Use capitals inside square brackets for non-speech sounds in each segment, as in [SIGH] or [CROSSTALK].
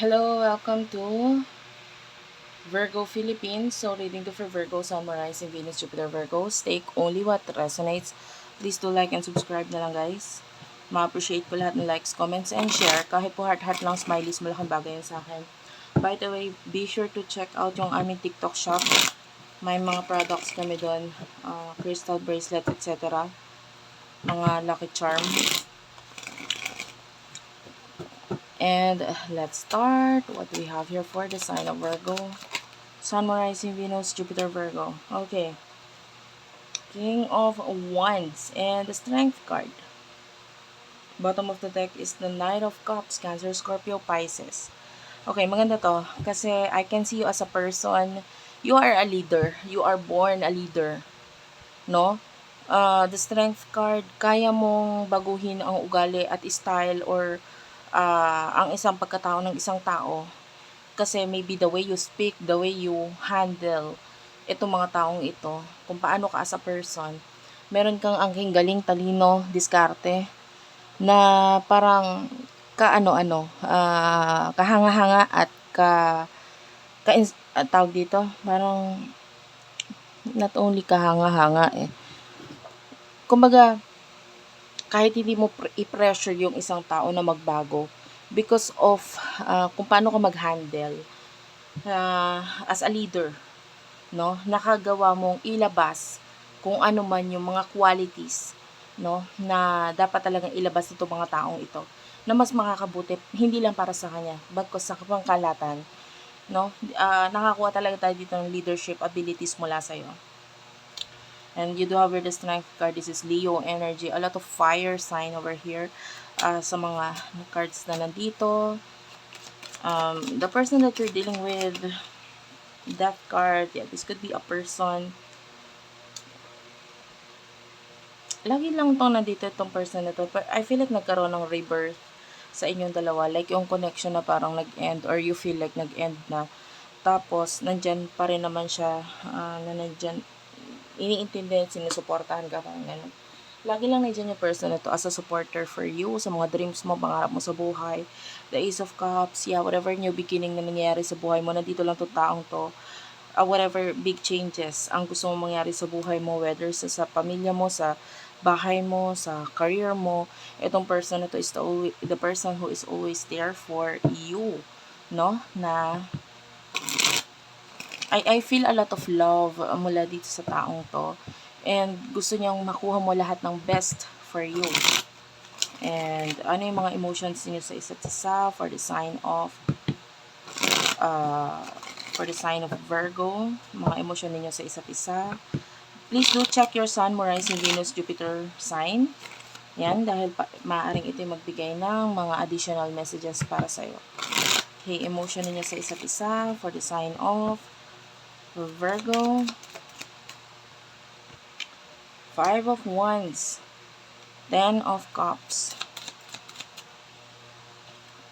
Hello, welcome to Virgo Philippines. So, reading to for Virgo, Sun, Rising, Venus, Jupiter, Virgo. Take only what resonates. Please do like and subscribe na lang guys. Ma-appreciate ko lahat ng likes, comments, and share. Kahit po heart-heart lang, smileys, malaking bagay yun sa akin. By the way, be sure to check out yung aming TikTok shop. May mga products kami doon. Uh, crystal bracelet, etc. Mga lucky charm. And let's start. What do we have here for the sign of Virgo? Sun, Rising, Venus, Jupiter, Virgo. Okay. King of Wands and the Strength card. Bottom of the deck is the Knight of Cups, Cancer, Scorpio, Pisces. Okay, maganda to. Kasi I can see you as a person. You are a leader. You are born a leader. No? Uh, the Strength card, kaya mong baguhin ang ugali at style or uh, ang isang pagkatao ng isang tao. Kasi maybe the way you speak, the way you handle itong mga taong ito, kung paano ka as a person, meron kang angking galing, talino, diskarte, na parang kaano-ano, uh, kahanga-hanga at ka, ka tawag dito, parang not only kahanga-hanga eh. Kumbaga, kahit hindi mo i-pressure yung isang tao na magbago because of uh, kung paano ka mag-handle uh, as a leader no? Nakagawa mong ilabas kung ano man yung mga qualities no? Na dapat talagang ilabas nito mga taong ito na mas makakabuti hindi lang para sa kanya bagkos sa pangkalatan no? Uh, nakakuha talaga tayo dito ng leadership abilities mula sa iyo And you do have the strength card. This is Leo energy. A lot of fire sign over here uh, sa mga cards na nandito. Um, the person that you're dealing with, death card, yeah, this could be a person. Lagi lang tong nandito itong person na to. But I feel like nagkaroon ng rebirth sa inyong dalawa. Like yung connection na parang nag-end or you feel like nag-end na. Tapos, nandyan pa rin naman siya uh, na nandyan iniintindihan, sinusuportahan ka, parang ganun. Lagi lang nandiyan yung person na to as a supporter for you, sa mga dreams mo, pangarap mo sa buhay. The Ace of Cups, yeah, whatever new beginning na nangyayari sa buhay mo, nandito lang to taong to. Uh, whatever big changes ang gusto mo mangyari sa buhay mo, whether sa, sa pamilya mo, sa bahay mo, sa career mo, itong person na to is the, the person who is always there for you, no? Na I, I feel a lot of love uh, mula dito sa taong to. And gusto niyang makuha mo lahat ng best for you. And ano yung mga emotions niyo sa isa't isa for the sign of uh, for the sign of Virgo, mga emosyon niyo sa isa't isa. Please do check your Sun, Moon, Rising, Venus, Jupiter sign. Yan, dahil pa, maaaring ito magbigay ng mga additional messages para sa'yo. Okay, emotion niyo sa isa't isa for the sign of Virgo. Five of Wands. Ten of Cups.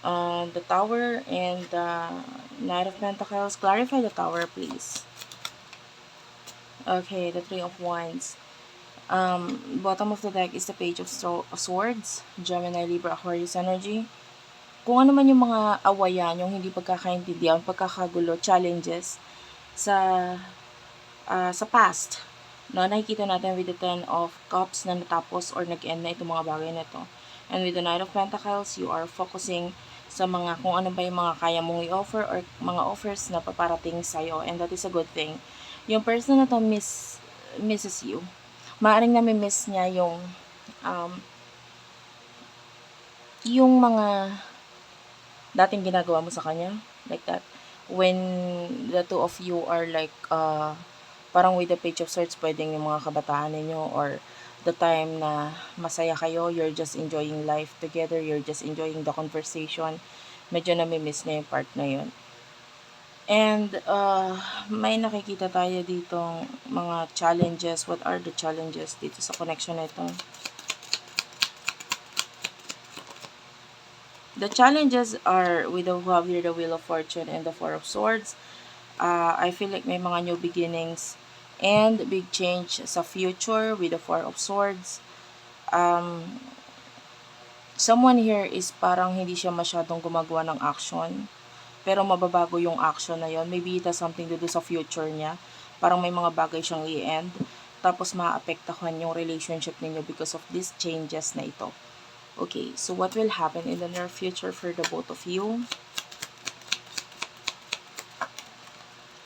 Uh, the Tower and the Knight of Pentacles. Clarify the Tower, please. Okay, the Three of Wands. Um, bottom of the deck is the Page of Swords. Gemini, Libra, Aquarius energy. Kung ano man yung mga awayan, yung hindi pagkakaintindihan, pagkakagulo, challenges, sa uh, sa past no? Nakikita natin with the ten of cups na natapos or nag-end na itong mga bagay na ito. And with the knight of pentacles you are focusing sa mga kung ano ba yung mga kaya mong i-offer or mga offers na paparating sa'yo. And that is a good thing. Yung person na to miss misses you. Maaring nami-miss niya yung um, yung mga dating ginagawa mo sa kanya like that when the two of you are like uh, parang with the page of swords pwedeng yung mga kabataan ninyo or the time na masaya kayo, you're just enjoying life together, you're just enjoying the conversation. Medyo nami-miss na yung part na yun. And uh, may nakikita tayo dito mga challenges. What are the challenges dito sa connection na ito? The challenges are with the have here the Wheel of Fortune and the Four of Swords. Uh, I feel like may mga new beginnings and big change sa future with the Four of Swords. Um, someone here is parang hindi siya masyadong gumagawa ng action. pero mababago yung action na yon. Maybe it has something to do sa future niya. Parang may mga bagay siyang i-end. Tapos maapektahan yung relationship ninyo because of these changes na ito. Okay, so what will happen in the near future for the both of you?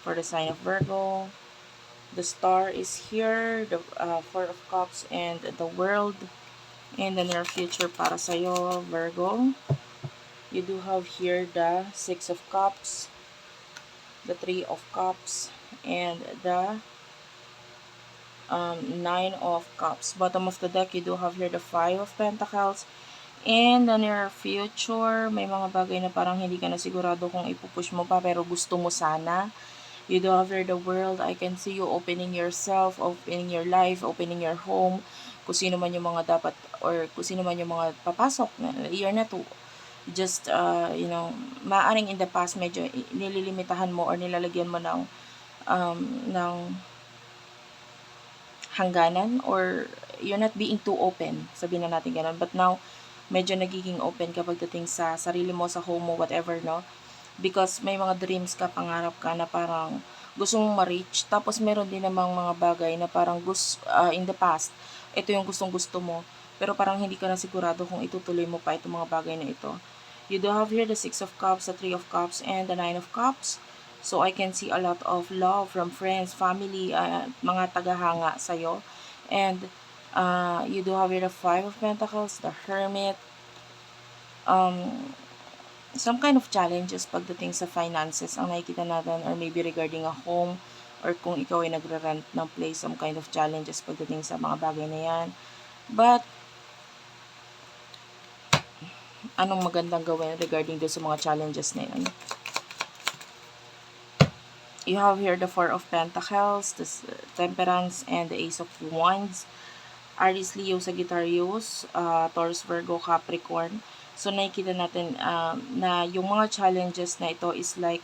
For the sign of Virgo, the star is here, the uh, Four of Cups, and the World in the near future para sa'yo, Virgo. You do have here the Six of Cups, the Three of Cups, and the um, Nine of Cups. Bottom of the deck, you do have here the Five of Pentacles. In the near future, may mga bagay na parang hindi ka na sigurado kung ipupush mo pa pero gusto mo sana. You do have here the world. I can see you opening yourself, opening your life, opening your home. Kung sino man yung mga dapat or kung sino man yung mga papasok year na to. Just, uh, you know, maaring in the past medyo nililimitahan mo or nilalagyan mo ng, um, ng hangganan or you're not being too open. Sabihin na natin ganun. But now, medyo nagiging open kapag dating sa sarili mo, sa home mo, whatever, no? Because may mga dreams ka, pangarap ka na parang gusto mong ma-reach. Tapos meron din namang mga bagay na parang gusto, uh, in the past, ito yung gustong gusto mo. Pero parang hindi ka na sigurado kung itutuloy mo pa itong mga bagay na ito. You do have here the Six of Cups, the Three of Cups, and the Nine of Cups. So, I can see a lot of love from friends, family, uh, mga tagahanga sa'yo. And, uh, you do have the Five of Pentacles, the Hermit, um, some kind of challenges pagdating sa finances ang nakikita natin or maybe regarding a home or kung ikaw ay nagre-rent ng place, some kind of challenges pagdating sa mga bagay na yan. But, anong magandang gawin regarding do sa mga challenges na yun? You have here the Four of Pentacles, the Temperance, and the Ace of Wands. Aries, Leo, Sagittarius, uh, Taurus, Virgo, Capricorn. So, nakikita natin uh, na yung mga challenges na ito is like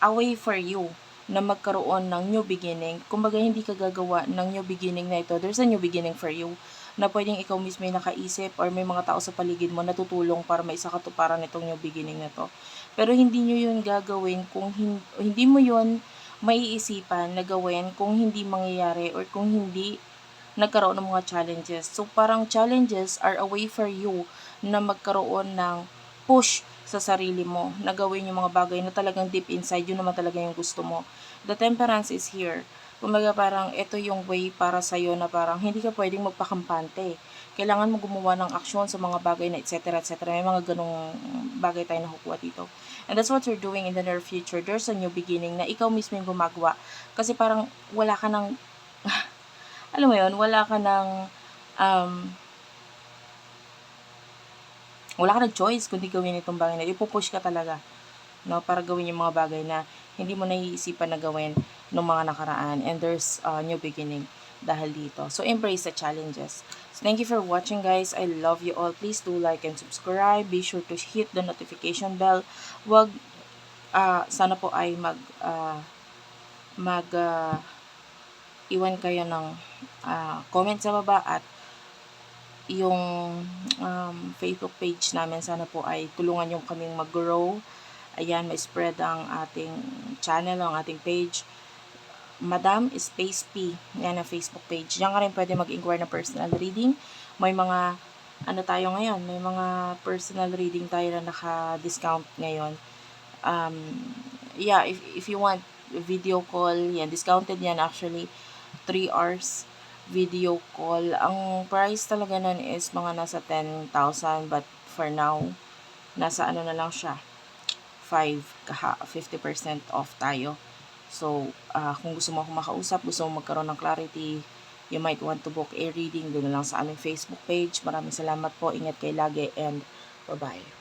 a way for you na magkaroon ng new beginning. Kumbaga, hindi ka gagawa ng new beginning na ito. There's a new beginning for you na pwedeng ikaw mismo yung nakaisip or may mga tao sa paligid mo na tutulong para maisa katuparan itong new beginning na to. Pero hindi nyo yun gagawin kung hindi, hindi mo yun maiisipan na gawin kung hindi mangyayari or kung hindi nagkaroon ng mga challenges. So, parang challenges are a way for you na magkaroon ng push sa sarili mo, na gawin yung mga bagay na talagang deep inside, yun naman talaga yung gusto mo. The temperance is here. Kumbaga parang ito yung way para sa'yo na parang hindi ka pwedeng magpakampante kailangan mo gumawa ng aksyon sa mga bagay na etc. etc. May mga ganong bagay tayo nakukuha dito. And that's what you're doing in the near future. There's a new beginning na ikaw mismo yung gumagawa. Kasi parang wala ka ng, [LAUGHS] alam mo yun, wala ka ng, um, wala ka ng choice kundi gawin itong bagay na ipupush ka talaga no para gawin yung mga bagay na hindi mo naiisipan na gawin ng mga nakaraan and there's a new beginning dahil dito. So, embrace the challenges. So, thank you for watching guys. I love you all. Please do like and subscribe. Be sure to hit the notification bell. Wag, uh, sana po ay mag, uh, mag, uh, iwan kayo ng uh, comment sa baba at yung um, Facebook page namin sana po ay tulungan yung kaming mag-grow. Ayan, may spread ang ating channel, ang ating page Madam Space P. Yan ang Facebook page. Diyan ka rin pwede mag-inquire na personal reading. May mga, ano tayo ngayon, may mga personal reading tayo na naka-discount ngayon. Um, yeah, if, if you want video call, yan, discounted yan actually. 3 hours video call. Ang price talaga nun is mga nasa 10,000 but for now, nasa ano na lang siya. 5, 50% off tayo. So, uh, kung gusto mo akong makausap, gusto mo magkaroon ng clarity, you might want to book a reading doon lang sa aming Facebook page. Maraming salamat po. Ingat kayo lagi and bye-bye.